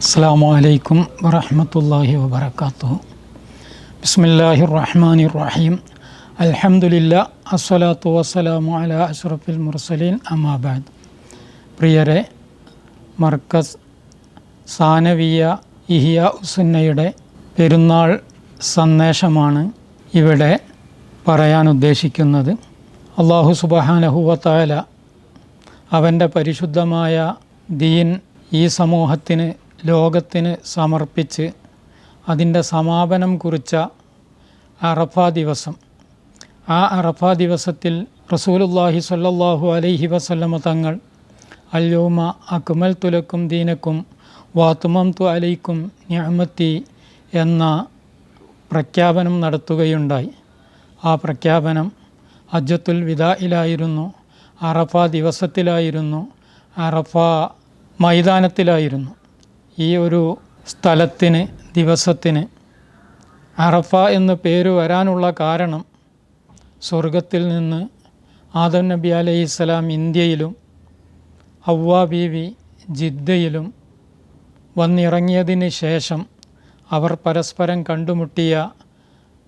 അസ്സാം വലൈക്കും വറഹമത്തല്ലാഹി വബർക്കാത്തു ബിസ്മില്ലാഹി റഹ്മാൻ റഹീം അലഹമുല്ല അസ്സലാത്തു വസ്സലാമു അല അഷ്റഫിൽ മുർസലീൻ അമാബാദ് പ്രിയരെ മർക്കസ് സാനവിയ ഇഹിയ ഉസുന്നയുടെ പെരുന്നാൾ സന്ദേശമാണ് ഇവിടെ പറയാൻ ഉദ്ദേശിക്കുന്നത്. അള്ളാഹു സുബഹാനഹുവത്തായ അവന്റെ പരിശുദ്ധമായ ദീൻ ഈ സമൂഹത്തിന് ലോകത്തിന് സമർപ്പിച്ച് അതിന്റെ സമാപനം കുറിച്ച അറഫ ദിവസം. ആ അറഫ ദിവസത്തിൽ റസൂലുല്ലാഹി സല്ലാഹു അലൈഹി വസല്ലമ തങ്ങൾ അല്യോമ അക്മൽ തുലക്കും ദീനക്കും വാത്തുമം തു അലൈക്കും ഞാമത്തി എന്ന പ്രഖ്യാപനം നടത്തുകയുണ്ടായി. ആ പ്രഖ്യാപനം അജ്ജത്തുൽ വിദായിലായിരുന്നു അറഫ ദിവസത്തിലായിരുന്നു അറഫ മൈതാനത്തിലായിരുന്നു. ഈ ഒരു സ്ഥലത്തിന് ദിവസത്തിന് അറഫ എന്ന് പേര് വരാനുള്ള കാരണം സ്വർഗത്തിൽ നിന്ന് ആദം നബി അലൈഹി സ്വലാം ഇന്ത്യയിലും ഹവ്വ ബീവി ജിദ്ദയിലും വന്നിറങ്ങിയതിന് ശേഷം അവർ പരസ്പരം കണ്ടുമുട്ടിയ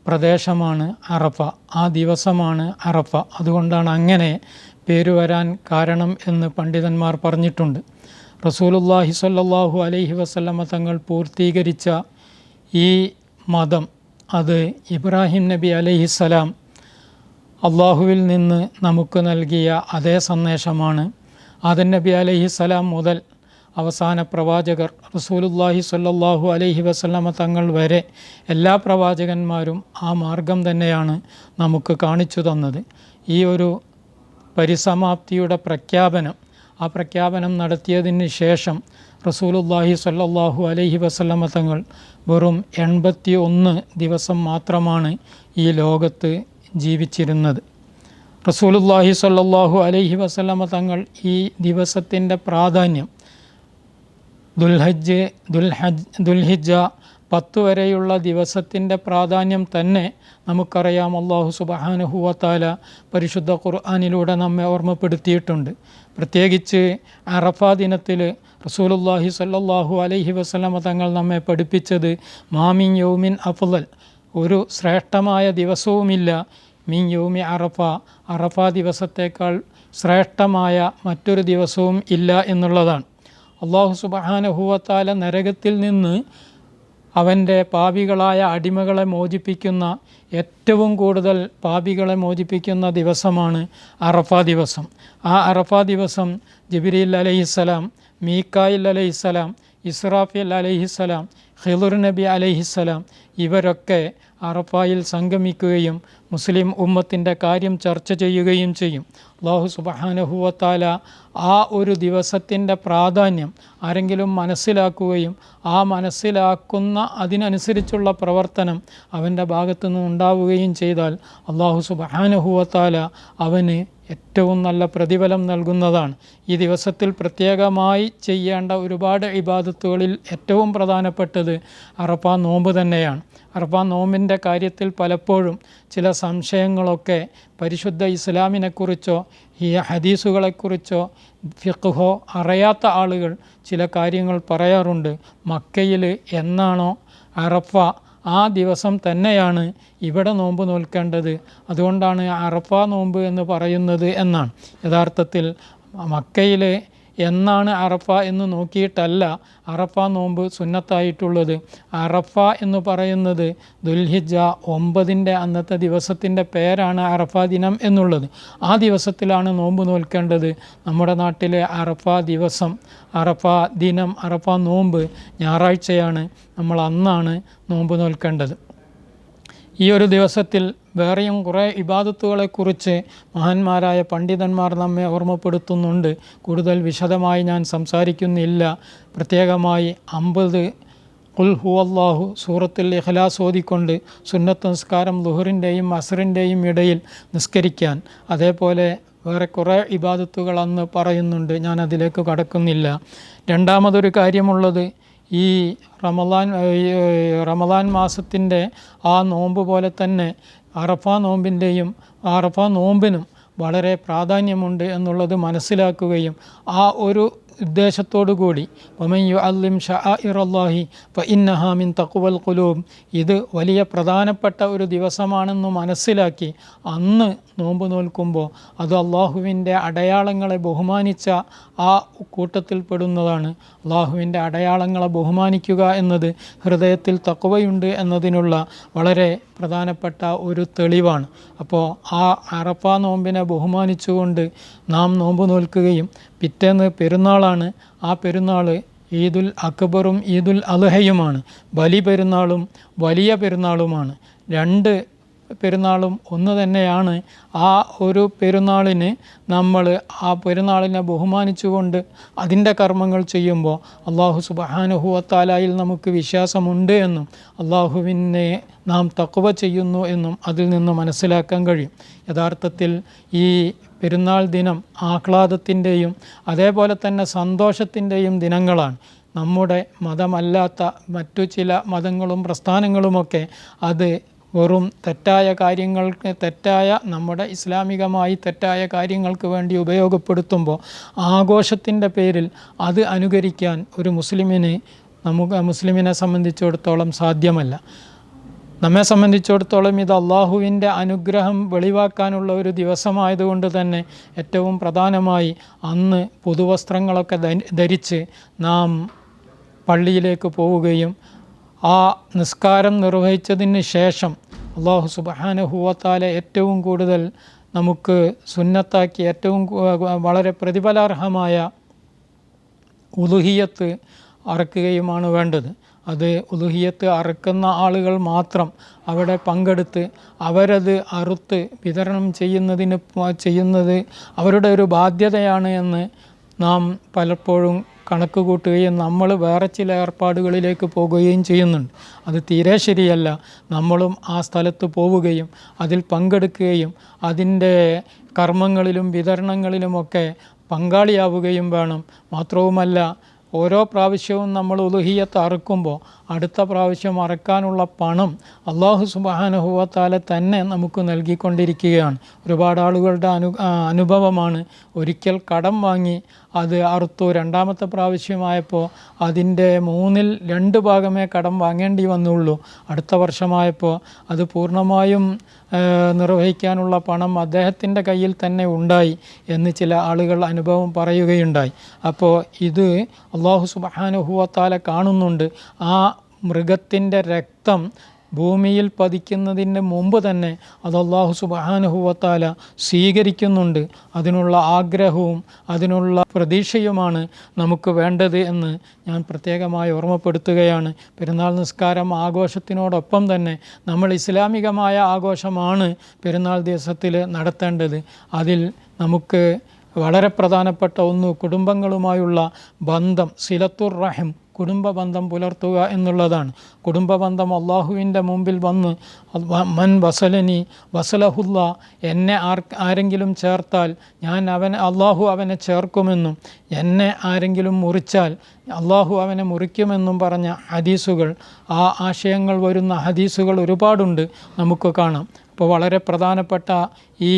പ്രദേശമാണ് അറഫ. ആ ദിവസമാണ് അറഫ. അതുകൊണ്ടാണ് അങ്ങനെ പേര് വരാൻ കാരണം എന്ന് പണ്ഡിതന്മാർ പറഞ്ഞിട്ടുണ്ട്. റസൂലുല്ലാഹി സ്വല്ലല്ലാഹു അലൈഹി വസല്ലമ തങ്ങൾ പൂർത്തീകരിച്ച ഈ മതം അത് ഇബ്രാഹിം നബി അലൈഹിസ്സലാം അള്ളാഹുവിൽ നിന്ന് നമുക്ക് നൽകിയ അതേ സന്ദേശമാണ്. ആദൻ നബി അലൈഹിസ്സലാം മുതൽ അവസാന പ്രവാചകർ റസൂലുല്ലാഹി സ്വല്ലല്ലാഹു അലൈഹി വസല്ലമ തങ്ങൾ വരെ എല്ലാ പ്രവാചകന്മാരും ആ മാർഗം തന്നെയാണ് നമുക്ക് കാണിച്ചു തന്നത്. ഈ ഒരു പരിസമാപ്തിയുടെ പ്രഖ്യാപനം ആ പ്രഖ്യാപനം നടത്തിയതിന് ശേഷം റസൂലുല്ലാഹി സ്വല്ലല്ലാഹു അലൈഹി വസല്ലമ തങ്ങൾ വെറും എൺപത്തി ഒന്ന് ദിവസം മാത്രമാണ് ഈ ലോകത്ത് ജീവിച്ചിരുന്നത്. റസൂലുല്ലാഹി സ്വല്ലല്ലാഹു അലൈഹി വസല്ലമ തങ്ങൾ ഈ ദിവസത്തിന്റെ പ്രാധാന്യം ദുൽഹജ്ജ് ദുൽഹജ് ദുൽഹിജ പത്ത് വരെയുള്ള ദിവസത്തിന്റെ പ്രാധാന്യം തന്നെ നമുക്കറിയാം. അള്ളാഹു സുബഹാനുഹുവത്താല പരിശുദ്ധ ഖുർആാനിലൂടെ നമ്മെ ഓർമ്മപ്പെടുത്തിയിട്ടുണ്ട്. പ്രത്യേകിച്ച് അറഫ ദിനത്തിൽ റസൂലുല്ലാഹി സല്ലാഹു അലൈഹി വസ്ലമ തങ്ങൾ നമ്മെ പഠിപ്പിച്ചത് മാമിൻ യൗമിൻ അഫ്ലൽ ഒരു ശ്രേഷ്ഠമായ ദിവസവുമില്ല. മിൻ യൗമി അറഫ അറഫ ദിവസത്തേക്കാൾ ശ്രേഷ്ഠമായ മറ്റൊരു ദിവസവും ഇല്ല എന്നുള്ളതാണ്. അള്ളാഹു സുബഹാനഹുവത്താല നരകത്തിൽ നിന്ന് അവന്റെ പാപികളായ അടിമകളെ മോചിപ്പിക്കുന്ന ഏറ്റവും കൂടുതൽ പാപികളെ മോചിപ്പിക്കുന്ന ദിവസമാണ് അറഫ ദിവസം. ആ അറഫ ദിവസം ജബിരിൽ അലൈഹിസ്സലാം മീക്കായിൽ അലൈഹിസ്സലാം ഇസ്രാഫിൽ അലൈഹിസ്സലാം ഹിദുർ നബി അലൈഹിസ്സലാം ഇവരൊക്കെ അറഫായിൽ സംഗമിക്കുകയും മുസ്ലിം ഉമ്മത്തിന്റെ കാര്യം ചർച്ച ചെയ്യുകയും ചെയ്യും. അള്ളാഹു സുബഹാനഹുവത്താല ആ ഒരു ദിവസത്തിന്റെ പ്രാധാന്യം ആരെങ്കിലും മനസ്സിലാക്കുകയും ആ മനസ്സിലാക്കുന്ന അതിനനുസരിച്ചുള്ള പ്രവർത്തനം അവന്റെ ഭാഗത്തു നിന്ന് ഉണ്ടാവുകയും ചെയ്താൽ അള്ളാഹു സുബഹാനഹുവത്താല അവന് ഏറ്റവും നല്ല പ്രതിഫലം നൽകുന്നതാണ്. ഈ ദിവസത്തിൽ പ്രത്യേകമായി ചെയ്യേണ്ട ഒരുപാട് ഇബാദത്തുകളിൽ ഏറ്റവും പ്രധാനപ്പെട്ടത് അറഫ നോമ്പ് തന്നെയാണ്. അറഫ നോമ്പിന്റെ കാര്യത്തിൽ പലപ്പോഴും ചില സംശയങ്ങളൊക്കെ പരിശുദ്ധ ഇസ്ലാമിനെക്കുറിച്ചോ ഈ ഹദീസുകളെക്കുറിച്ചോ ഫിഖ്ഹോ അറിയാത്ത ആളുകൾ ചില കാര്യങ്ങൾ പറയാറുണ്ട്. മക്കയിൽ എന്നാണോ അറഫ ആ ദിവസം തന്നെയാണ് ഇവിടെ നോമ്പ് നോൽക്കേണ്ടത്. അതുകൊണ്ടാണ് അറഫ നോമ്പ് എന്ന് പറയുന്നത് എന്നാണ്. യഥാർത്ഥത്തിൽ മക്കയിൽ എന്നാണ് അറഫ എന്ന് നോക്കിയിട്ടല്ല അറഫ നോമ്പ് സുന്നത്തായിട്ടുള്ളത്. അറഫ എന്ന് പറയുന്നത് ദുൽഹിജ ഒമ്പതിന്റെ അന്നത്തെ ദിവസത്തിന്റെ പേരാണ് അറഫ ദിനം എന്നുള്ളത്. ആ ദിവസത്തിലാണ് നോമ്പ് നോൽക്കേണ്ടത്. നമ്മുടെ നാട്ടിലെ അറഫ ദിവസം അറഫ ദിനം അറഫ നോമ്പ് ഞായറാഴ്ചയാണ്. നമ്മൾ അന്നാണ് നോമ്പ് നോൽക്കേണ്ടത്. ഈ ഒരു ദിവസത്തിൽ വേറെയും കുറേ ഇബാദത്തുകളെക്കുറിച്ച് മഹാന്മാരായ പണ്ഡിതന്മാർ നമ്മെ ഓർമ്മപ്പെടുത്തുന്നുണ്ട്. കൂടുതൽ വിശദമായി ഞാൻ സംസാരിക്കുന്നില്ല. പ്രത്യേകമായി അമ്പത് ഉൽ ഹു അള്ളാഹു സൂറത്തിൽ ഇഖ്ലാസ് ഓതിക്കൊണ്ട് സുന്നത്ത് നിസ്കാരം ലുഹറിന്റെയും അസറിന്റെയും ഇടയിൽ നിസ്കരിക്കാൻ. അതേപോലെ വേറെ കുറേ ഇബാദത്തുകൾ അന്ന് പറയുന്നുണ്ട്. ഞാൻ അതിലേക്ക് കടക്കുന്നില്ല. രണ്ടാമതൊരു കാര്യമുള്ളത് ഈ റമദാൻ റമദാൻ മാസത്തിന്റെ ആ നോമ്പ് പോലെ തന്നെ അറഫ നോമ്പിന്റെയും അറഫ നോമ്പിനും വളരെ പ്രാധാന്യമുണ്ട് എന്നുള്ളത് മനസ്സിലാക്കുകയും ആ ഒരു ഉദ്ദേശത്തോടു കൂടി ഒമയ്യു അല്ലിം ഷാ ഇറല്ലാഹി ഇന്നഹാമിൻ തക്കുവൽ കുലൂബ് ഇത് വലിയ പ്രധാനപ്പെട്ട ഒരു ദിവസമാണെന്ന് മനസ്സിലാക്കി അന്ന് നോമ്പ് നോൽക്കുമ്പോൾ അത് അള്ളാഹുവിന്റെ അടയാളങ്ങളെ ബഹുമാനിച്ച ആ കൂട്ടത്തിൽപ്പെടുന്നതാണ് അള്ളാഹുവിന്റെ അടയാളങ്ങളെ ബഹുമാനിക്കുക എന്നത് ഹൃദയത്തിൽ തക്കവയുണ്ട് എന്നതിനുള്ള വളരെ പ്രധാനപ്പെട്ട ഒരു തെളിവാണ്. അപ്പോൾ ആ അറഫ നോമ്പിനെ ബഹുമാനിച്ചുകൊണ്ട് നാം നോമ്പ് നോൽക്കുകയും പിറ്റേന്ന് പെരുന്നാളാണ്. ആ പെരുന്നാൾ ഈദുൽ അക്ബറും ഈദുൽ അലഹയുമാണ് ബലി പെരുന്നാളും വലിയ പെരുന്നാളുമാണ്. രണ്ട് പെരുന്നാളും ഒന്ന് തന്നെയാണ്. ആ ഒരു പെരുന്നാളിന് നമ്മൾ ആ പെരുന്നാളിനെ ബഹുമാനിച്ചുകൊണ്ട് അതിന്റെ കർമ്മങ്ങൾ ചെയ്യുമ്പോൾ അള്ളാഹു സുബഹാനുഹുവത്താലായിൽ നമുക്ക് വിശ്വാസമുണ്ട് എന്നും അള്ളാഹുവിനെ നാം തക്കുവ ചെയ്യുന്നു എന്നും അതിൽ നിന്ന് മനസ്സിലാക്കാൻ കഴിയും. യഥാർത്ഥത്തിൽ ഈ പെരുന്നാൾ ദിനം ആഹ്ലാദത്തിന്റെയും അതേപോലെ തന്നെ സന്തോഷത്തിന്റെയും ദിനങ്ങളാണ്. നമ്മുടെ മതമല്ലാത്ത മറ്റു ചില മതങ്ങളും പ്രസ്ഥാനങ്ങളുമൊക്കെ അത് വെറും തെറ്റായ കാര്യങ്ങൾക്ക് തെറ്റായ നമ്മുടെ ഇസ്ലാമികമായി തെറ്റായ കാര്യങ്ങൾക്ക് വേണ്ടി ഉപയോഗപ്പെടുത്തുമ്പോൾ ആഘോഷത്തിന്റെ പേരിൽ അത് അനുകരിക്കാൻ ഒരു മുസ്ലിമിന് നമുക്ക് മുസ്ലിമിനെ സംബന്ധിച്ചിടത്തോളം സാധ്യമല്ല. നമ്മെ സംബന്ധിച്ചിടത്തോളം ഇത് അള്ളാഹുവിന്റെ അനുഗ്രഹം വെളിവാക്കാനുള്ള ഒരു ദിവസമായതുകൊണ്ട് തന്നെ ഏറ്റവും പ്രധാനമായി അന്ന് പുതുവസ്ത്രങ്ങളൊക്കെ ധരിച്ച് നാം പള്ളിയിലേക്ക് പോവുകയും ആ നിസ്കാരം നിർവഹിച്ചതിന് ശേഷം അള്ളാഹു സുബാനുഹൂവത്താല ഏറ്റവും കൂടുതൽ നമുക്ക് സുന്നത്താക്കി ഏറ്റവും വളരെ പ്രതിഫലാർഹമായ ഉലുഹിയത്ത് അറക്കുകയുമാണ് വേണ്ടത്. അത് ഉലുഹിയത്ത് അറുക്കുന്ന ആളുകൾ മാത്രം അവിടെ പങ്കെടുത്ത് അവരത് അറുത്ത് വിതരണം ചെയ്യുന്നതിന് ചെയ്യുന്നത് അവരുടെ ഒരു ബാധ്യതയാണ് എന്ന് നാം പലപ്പോഴും കണക്ക് കൂട്ടുകയും നമ്മൾ വേറെ ചില ഏർപ്പാടുകളിലേക്ക് പോകുകയും ചെയ്യുന്നുണ്ട്. അത് തീരെ ശരിയല്ല. നമ്മളും ആ സ്ഥലത്ത് പോവുകയും അതിൽ പങ്കെടുക്കുകയും അതിന്റെ കർമ്മങ്ങളിലും വിതരണങ്ങളിലുമൊക്കെ പങ്കാളിയാവുകയും വേണം. മാത്രവുമല്ല ഓരോ പ്രാവശ്യവും നമ്മൾ ഉലുഹിയത്ത് അറുക്കുമ്പോൾ അടുത്ത പ്രാവശ്യം അറക്കാനുള്ള പണം അള്ളാഹു സുബാനഹുവത്താല തന്നെ നമുക്ക് നൽകിക്കൊണ്ടിരിക്കുകയാണ്. ഒരുപാട് ആളുകളുടെ അനു അനുഭവമാണ്. ഒരിക്കൽ കടം വാങ്ങി അത് അറുത്തു. രണ്ടാമത്തെ പ്രാവശ്യമായപ്പോൾ അതിന്റെ മൂന്നിൽ രണ്ട് ഭാഗമേ കടം വാങ്ങേണ്ടി വന്നുള്ളൂ. അടുത്ത വർഷമായപ്പോൾ അത് പൂർണമായും നിർവഹിക്കാനുള്ള പണം അദ്ദേഹത്തിന്റെ കയ്യിൽ തന്നെ ഉണ്ടായി എന്ന് ചില ആളുകൾ അനുഭവം പറയുകയുണ്ടായി. അപ്പോൾ ഇത് അള്ളാഹു സുബാനുഹുവത്താല കാണുന്നുണ്ട്. ആ മൃഗത്തിന്റെ രക്തം ഭൂമിയിൽ പതിക്കുന്നതിന് മുമ്പ് തന്നെ അത് അള്ളാഹു സുബാനുഹുവത്താല സ്വീകരിക്കുന്നുണ്ട്. അതിനുള്ള ആഗ്രഹവും അതിനുള്ള പ്രതീക്ഷയുമാണ് നമുക്ക് വേണ്ടത് എന്ന് ഞാൻ പ്രത്യേകമായി ഓർമ്മപ്പെടുത്തുകയാണ്. പെരുന്നാൾ നിസ്കാരം ആഘോഷത്തിനോടൊപ്പം തന്നെ നമ്മൾ ഇസ്ലാമികമായ ആഘോഷമാണ് പെരുന്നാൾ ദിവസത്തിൽ നടത്തേണ്ടത്. അതിൽ നമുക്ക് വളരെ പ്രധാനപ്പെട്ട ഒന്ന് കുടുംബങ്ങളുമായുള്ള ബന്ധം സിലത്തുർ റഹിം കുടുംബ ബന്ധം പുലർത്തുക എന്നുള്ളതാണ്. കുടുംബ ബന്ധം അള്ളാഹുവിന്റെ മുമ്പിൽ വന്ന് മൻ വസലനി വസലഹുല്ല എന്നെ ആർ ആരെങ്കിലും ചേർത്താൽ ഞാൻ അവൻ അള്ളാഹു അവനെ ചേർക്കുമെന്നും എന്നെ ആരെങ്കിലും മുറിച്ചാൽ അള്ളാഹു അവനെ മുറിക്കുമെന്നും പറഞ്ഞ ഹദീസുകൾ ആ ആശയങ്ങൾ വരുന്ന ഹദീസുകൾ ഒരുപാടുണ്ട് നമുക്ക് കാണാം. അപ്പോൾ വളരെ പ്രധാനപ്പെട്ട ഈ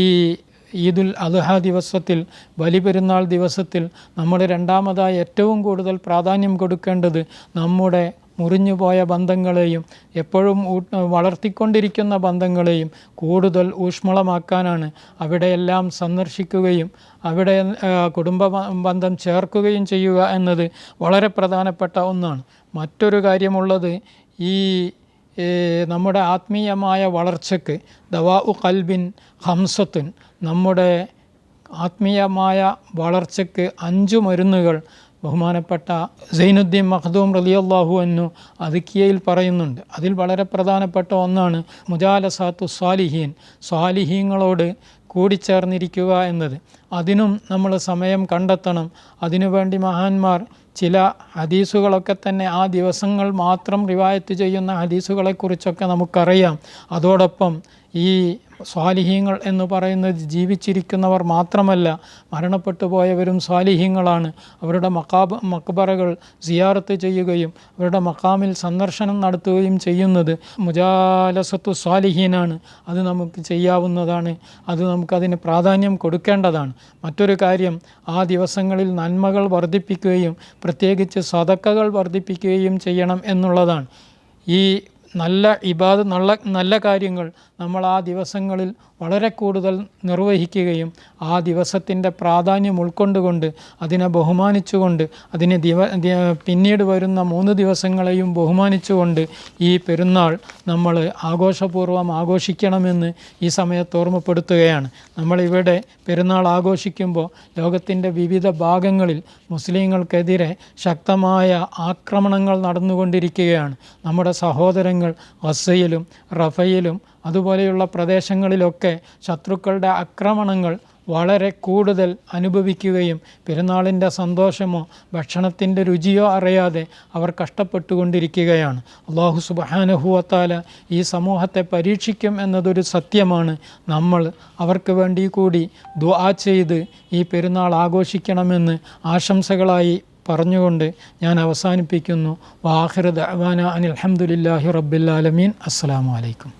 ഈദുൽ അദ്ഹ ദിവസത്തിൽ ബലിപെരുന്നാൾ ദിവസത്തിൽ നമ്മൾ രണ്ടാമതായി ഏറ്റവും കൂടുതൽ പ്രാധാന്യം കൊടുക്കേണ്ടത് നമ്മുടെ മുറിഞ്ഞുപോയ ബന്ധങ്ങളെയും എപ്പോഴും വളർത്തിക്കൊണ്ടിരിക്കുന്ന ബന്ധങ്ങളെയും കൂടുതൽ ഊഷ്മളമാക്കാനാണ് അവിടെയെല്ലാം സന്ദർശിക്കുകയും അവിടെ കുടുംബ ബന്ധം ചേർക്കുകയും ചെയ്യുക എന്നത് വളരെ പ്രധാനപ്പെട്ട ഒന്നാണ്. മറ്റൊരു കാര്യമുള്ളത് ഈ നമ്മുടെ ആത്മീയമായ വളർച്ചയ്ക്ക് ദവാ ഉ കൽബിൻ ഹംസത്തുൻ നമ്മുടെ ആത്മീയമായ വളർച്ചയ്ക്ക് അഞ്ചു മരുന്നുകൾ ബഹുമാനപ്പെട്ട സൈനുദ്ദീൻ മഖദൂം റലിയല്ലാഹു എന്നു അതിക്കിയയിൽ പറയുന്നുണ്ട്. അതിൽ വളരെ പ്രധാനപ്പെട്ട ഒന്നാണ് മുജാലസാത്തു സ്വാലിഹീൻ സ്വാലിഹീങ്ങളോട് കൂടിച്ചേർന്നിരിക്കുക എന്നത്. അതിനും നമ്മൾ സമയം കണ്ടെത്തണം. അതിനുവേണ്ടി മഹാന്മാർ ചില ഹദീസുകളൊക്കെ തന്നെ ആ ദിവസങ്ങൾ മാത്രം റിവായത്ത് ചെയ്യുന്ന ഹദീസുകളെക്കുറിച്ചൊക്കെ നമുക്കറിയാം. അതോടൊപ്പം ഈ സ്വാലിഹീങ്ങൾ എന്ന് പറയുന്നത് ജീവിച്ചിരിക്കുന്നവർ മാത്രമല്ല മരണപ്പെട്ടു പോയവരും സ്വാലിഹീങ്ങളാണ്. അവരുടെ മക്കാബ് മക്ബറകൾ സിയാറത്ത് ചെയ്യുകയും അവരുടെ മക്കാമിൽ സന്ദർശനം നടത്തുകയും ചെയ്യുന്നത് മുജാലസത്തു സ്വാലിഹീനാണ്. അത് നമുക്ക് ചെയ്യാവുന്നതാണ്. അത് നമുക്കതിന് പ്രാധാന്യം കൊടുക്കേണ്ടതാണ്. മറ്റൊരു കാര്യം ആ ദിവസങ്ങളിൽ നന്മകൾ വർദ്ധിപ്പിക്കുകയും പ്രത്യേകിച്ച് സതക്കകൾ വർദ്ധിപ്പിക്കുകയും ചെയ്യണം എന്നുള്ളതാണ്. ഈ നല്ല ഇബാദ് നല്ല നല്ല കാര്യങ്ങൾ നമ്മൾ ആ ദിവസങ്ങളിൽ വളരെ കൂടുതൽ നിർവഹിക്കുകയും ആ ദിവസത്തിന്റെ പ്രാധാന്യം ഉൾക്കൊണ്ടുകൊണ്ട് അതിനെ ബഹുമാനിച്ചുകൊണ്ട് അതിനെ ദിവ പിന്നീട് വരുന്ന മൂന്ന് ദിവസങ്ങളെയും ബഹുമാനിച്ചുകൊണ്ട് ഈ പെരുന്നാൾ നമ്മൾ ആഘോഷപൂർവം ആഘോഷിക്കണമെന്ന് ഈ സമയത്ത് ഓർമ്മപ്പെടുത്തുകയാണ്. നമ്മളിവിടെ പെരുന്നാൾ ആഘോഷിക്കുമ്പോൾ ലോകത്തിന്റെ വിവിധ ഭാഗങ്ങളിൽ മുസ്ലിങ്ങൾക്കെതിരെ ശക്തമായ ആക്രമണങ്ങൾ നടന്നുകൊണ്ടിരിക്കുകയാണ്. നമ്മുടെ സഹോദരങ്ങൾ ഗസയിലും റഫയിലും അതുപോലെയുള്ള പ്രദേശങ്ങളിലൊക്കെ ശത്രുക്കളുടെ ആക്രമണങ്ങൾ വളരെ കൂടുതൽ അനുഭവിക്കുകയും പെരുന്നാളിന്റെ സന്തോഷമോ ഭക്ഷണത്തിന്റെ രുചിയോ അറിയാതെ അവർ കഷ്ടപ്പെട്ടുകൊണ്ടിരിക്കുകയാണ്. അള്ളാഹു സുബാനഹുവത്താല ഈ സമൂഹത്തെ പരീക്ഷിക്കും എന്നതൊരു സത്യമാണ്. നമ്മൾ അവർക്ക് വേണ്ടി കൂടി ദുആ ചെയ്ത് ഈ പെരുന്നാൾ ആഘോഷിക്കണമെന്ന് ആശംസകളായി പറഞ്ഞുകൊണ്ട് ഞാൻ അവസാനിപ്പിക്കുന്നു. വാഹിർ ദഅവാന അനിൽ അൽഹംദുലില്ലാഹി റബ്ബിൽ ആലമീൻ. അസ്സലാമു അലൈക്കും.